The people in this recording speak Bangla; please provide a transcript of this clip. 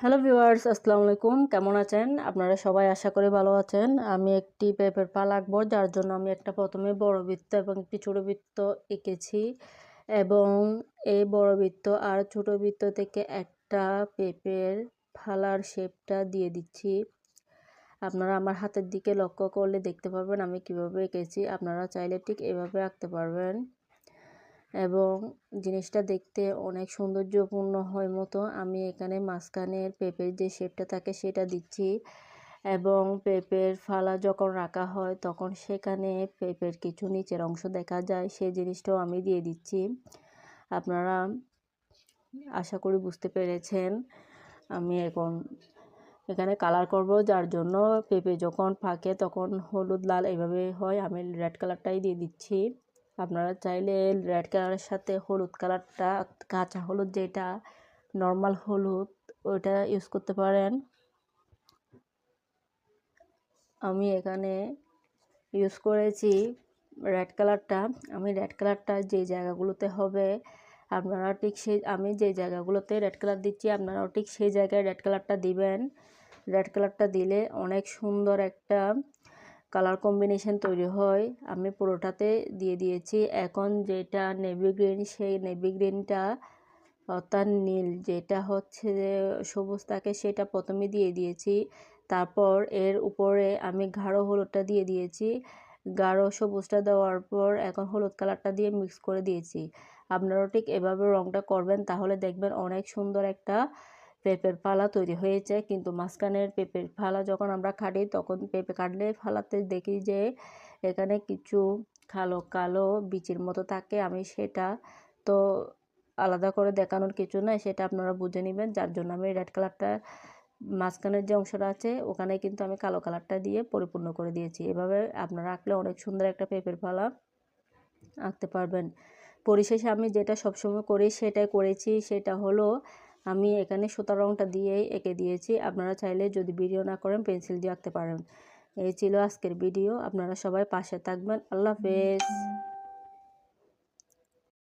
হ্যালো আসসালামু আলাইকুম। কেমন আছেন? আপনারা সবাই আশা করে ভালো আছেন। আমি একটি পেঁপের পা আঁকবো যার জন্য আমি একটা প্রথমে বড় বৃত্ত এবং একটি ছোট বৃত্ত এঁকেছি এবং এই বড় বৃত্ত আর ছোট বৃত্ত থেকে একটা পেঁপের ফালার শেপটা দিয়ে দিচ্ছি। আপনারা আমার হাতের দিকে লক্ষ্য করলে দেখতে পারবেন আমি কীভাবে এঁকেছি। আপনারা চাইলে ঠিক এভাবে আঁকতে পারবেন। এবং জিনিসটা দেখতে অনেক সৌন্দর্যপূর্ণ হয় মতো। আমি এখানে মাঝখানের পেঁপের যে শেপটা থাকে সেটা দিচ্ছি এবং পেঁপের ফালা যখন রাখা হয় তখন সেখানে পেঁপের কিছু নিচের অংশ দেখা যায়। সেই জিনিসটাও আমি দিয়ে দিচ্ছি। আপনারা আশা করি বুঝতে পেরেছেন। আমি এখন এখানে কালার করব, যার জন্য পেঁপে যখন ফাঁকে তখন হলুদ, লাল এভাবে হয়। আমি রেড কালারটাই দিয়ে দিচ্ছি। আপনারা চাইলে রেড কালারের সাথে হলুদ কালারটা কাঁচা হলুদ যেটা নর্মাল হলুদ, ওইটা ইউজ করতে পারেন। আমি এখানে ইউজ করেছি রেড কালারটা আমি রেড কালারটা যে জায়গাগুলোতে হবে, আপনারা ঠিক সেই, আমি যে জায়গাগুলোতে রেড কালার দিচ্ছি, আপনারাও ঠিক সেই জায়গায় রেড কালারটা দিবেন। রেড কালারটা দিলে অনেক সুন্দর একটা কালার কম্বিনেশন তৈরি হয়। আমি পুরোটাতে দিয়ে দিয়েছি। এখন যেটা নেভি গ্রিন সেই নেভি গ্রিনটা অর্থাৎ নীল, যেটা হচ্ছে যে সবুজ থাকে সেটা প্রথমে দিয়ে দিয়েছি। তারপর এর উপরে আমি গাঢ় হলুদটা দিয়ে দিয়েছি। গাঢ় সবুজটা দেওয়ার পর এখন হলুদ কালারটা দিয়ে মিক্স করে দিয়েছি। আপনারাও ঠিক এভাবে রঙটা করবেন, তাহলে দেখবেন অনেক সুন্দর একটা পেঁপের ফালা তৈরি হয়েছে। কিন্তু মাঝখানের পেঁপের ফালা যখন আমরা কাটি, তখন পেঁপে কাটলে ফালাতে দেখি যে এখানে কিছু কালো কালো বিচির মতো থাকে। আমি সেটা তো আলাদা করে দেখানোর কিছু নয় সেটা আপনারা বুঝে নেবেন। যার জন্য আমি রেড কালারটা মাঝখানের যে অংশটা আছে, ওখানে কিন্তু আমি কালো কালারটা দিয়ে পরিপূর্ণ করে দিয়েছি। এভাবে আপনারা আঁকলে অনেক সুন্দর একটা পেঁপের ফালা আঁকতে পারবেন। পরিশেষে আমি যেটা সবসময় করি, সেটাই করেছি, সেটা হলো আমি এখানে সুতা রঙটা দিয়ে এঁকে দিয়েছি। আপনারা চাইলে যদি ভিডিও না করেন, পেন্সিল দিয়ে আঁকতে পারেন। এই ছিল আজকের ভিডিও। আপনারা সবাই পাশে থাকবেন। আল্লাহ হাফেজ।